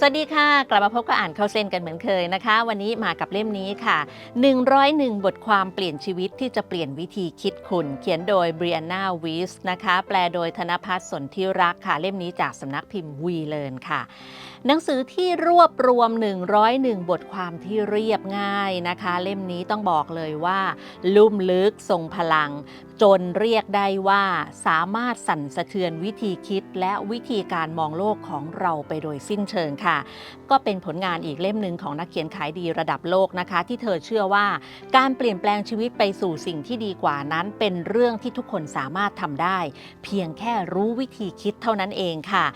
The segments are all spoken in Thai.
สวัสดีค่ะ กลับมาพบกับอ่านเข้าเส้นกันเหมือนเคยนะคะ วันนี้มากับเล่มนี้ค่ะ 101 บทความเปลี่ยนชีวิตที่จะเปลี่ยนวิธีคิดคุณ เขียนโดยเบรียนาวิสนะคะ แปลโดยธนพัฒน์สนธิรักค่ะ เล่มนี้จากสำนักพิมพ์วีเลนค่ะ หนังสือที่รวบรวม 101 บทความที่เรียบง่ายนะคะ เล่มนี้ต้องบอกเลยว่า ลุ่มลึกทรงพลัง จนเรียกได้ว่า สามารถสั่นสะเทือนวิธีคิด และวิธีการมองโลกของเราไปโดยสิ้นเชิงค่ะก็เป็นผลงานอีกเล่มหนึ่งของนักเขียนขายดีระดับโลกนะคะ ที่เธอเชื่อว่า การเปลี่ยนแปลงชีวิตไปสู่สิ่งที่ดีกว่านั้น เป็นเรื่องที่ทุกคนสามารถทำได้ เพียงแค่รู้วิธีคิดเท่านั้นเองค่ะ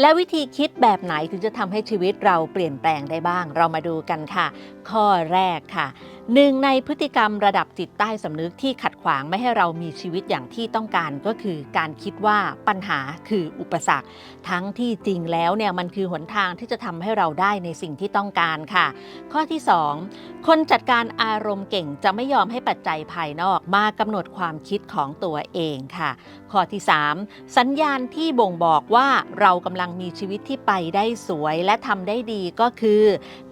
และวิธีคิดแบบไหนถึงจะทำให้ชีวิตเราเปลี่ยนแปลงได้บ้าง เรามาดูกันค่ะ ข้อแรกค่ะหนึ่งในพฤติกรรมระดับจิตใต้สำนึกที่ขัดขวางไม่ให้เรามีชีวิตอย่างที่ต้องการก็คือการคิดว่าปัญหาคืออุปสรรค ทั้งที่จริงแล้วเนี่ยมันคือหนทางที่จะทำให้เราได้ในสิ่งที่ต้องการค่ะ ข้อที่ 2 คนจัดการอารมณ์เก่งจะไม่ยอมให้ปัจจัยภายนอกมากำหนดความคิดของตัวเองค่ะ ข้อที่ 3 สัญญาณที่บ่งบอกว่าเรากำลังมีชีวิตที่ไปได้สวยและทำได้ดีก็คือ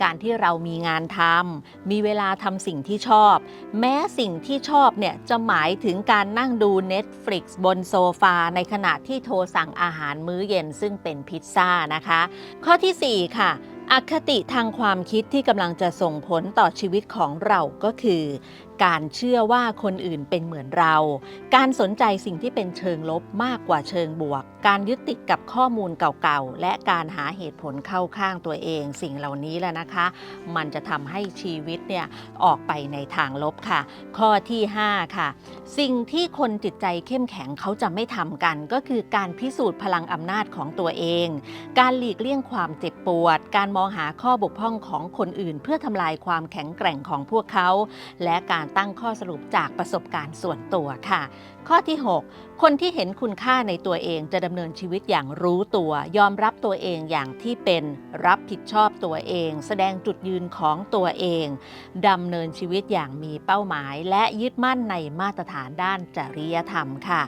การที่เรามีงานทำมีเวลาทำสิ่งที่ชอบ แม้สิ่งที่ชอบเนี่ยจะหมายถึงการนั่งดู Netflix บนโซฟาในขณะที่โทรสั่งอาหารมื้อเย็นซึ่งเป็นพิซซ่านะคะ ข้อทีสี่4 ค่ะอคติทางความคิดที่กำลังจะส่งผลต่อชีวิตของเราก็คือ การเชื่อว่าคนอื่นเป็นเหมือนเรา การสนใจสิ่งที่เป็นเชิงลบมากกว่าเชิงบวก การยึดติดกับข้อมูลเก่าๆ และการหาเหตุผลเข้าข้างตัวเอง สิ่งเหล่านี้แหละนะคะ มันจะทำให้ชีวิตเนี่ยออกไปในทางลบค่ะ ข้อที่ 5 ค่ะ สิ่งที่คนจิตใจเข้มแข็งเขาจะไม่ทำกัน ก็คือการพิสูจน์พลังอำนาจของตัวเอง การหลีกเลี่ยงความเจ็บปวด การมองหาข้อบกพร่องของคนอื่น เพื่อทำลายความแข็งแกร่งของพวกเขา และการตั้งข้อสรุปจากประสบการณ์ส่วนตัวค่ะ ข้อที่ 6 คนที่เห็นคุณค่าในตัวเองจะดำเนินชีวิตอย่างรู้ตัว ยอมรับตัวเองอย่างที่เป็นรับผิดชอบตัวเอง แสดงจุดยืนของตัวเองดำเนินชีวิตอย่างมีเป้าหมาย และยึดมั่นในมาตรฐานด้านจริยธรรมค่ะ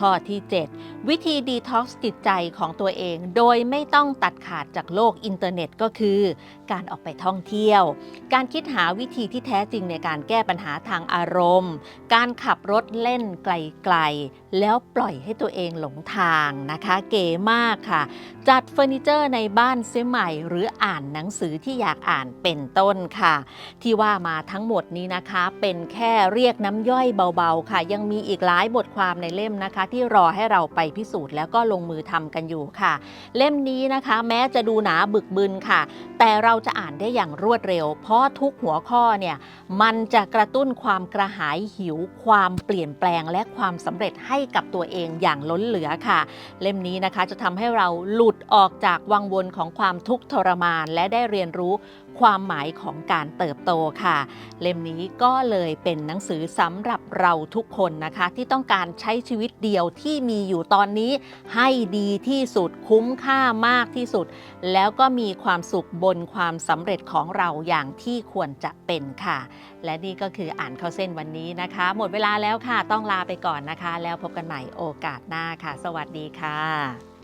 ข้อที่ 7 วิธีดีท็อกซ์จิตใจของตัวเอง โดยไม่ต้องตัดขาดจากโลกอินเทอร์เน็ตก็คือ การออกไปท่องเที่ยว การคิดหาวิธีที่แท้จริงในการแก้ปัญหาทางอารมณ์ การขับรถเล่นไกลแล้วปล่อยให้ตัวเองหลงทางนะคะ เก๋มากค่ะ จัดเฟอร์นิเจอร์ในบ้านเสียใหม่ หรืออ่านหนังสือที่อยากอ่านเป็นต้นค่ะ ที่ว่ามาทั้งหมดนี้นะคะ เป็นแค่เรียกน้ำย่อยเบาๆค่ะ ยังมีอีกหลายบทความในเล่มนะคะ ที่รอให้เราไปพิสูจน์แล้วก็ลงมือทำกันอยู่ค่ะ เล่มนี้นะคะ แม้จะดูหนาบึกบึนค่ะ แต่เราจะอ่านได้อย่างรวดเร็ว เพราะทุกหัวข้อเนี่ยมันจะกระตุ้นความกระหายหิวความเปลี่ยนแปลงและความสำเร็จให้กับตัวเองอย่างล้นเหลือค่ะ เล่มนี้นะคะจะทำให้เราหลุดออกจากวังวนของความทุกข์ทรมาน และได้เรียนรู้ ความหมายของการเติบโตค่ะ เล่มนี้ก็เลยเป็นหนังสือสำหรับเราทุกคนนะคะ ที่ต้องการใช้ชีวิตเดียวที่มีอยู่ตอนนี้ ให้ดีที่สุดคุ้มค่ามากที่สุด แล้วก็มีความสุขบนความสำเร็จของเราอย่างที่ควรจะเป็นค่ะ และนี่ก็คืออ่านเข้าเส้นวันนี้นะคะ หมดเวลาแล้วค่ะต้องลาไปก่อนนะคะ แล้วพบกันใหม่โอกาสหน้าค่ะ สวัสดีค่ะ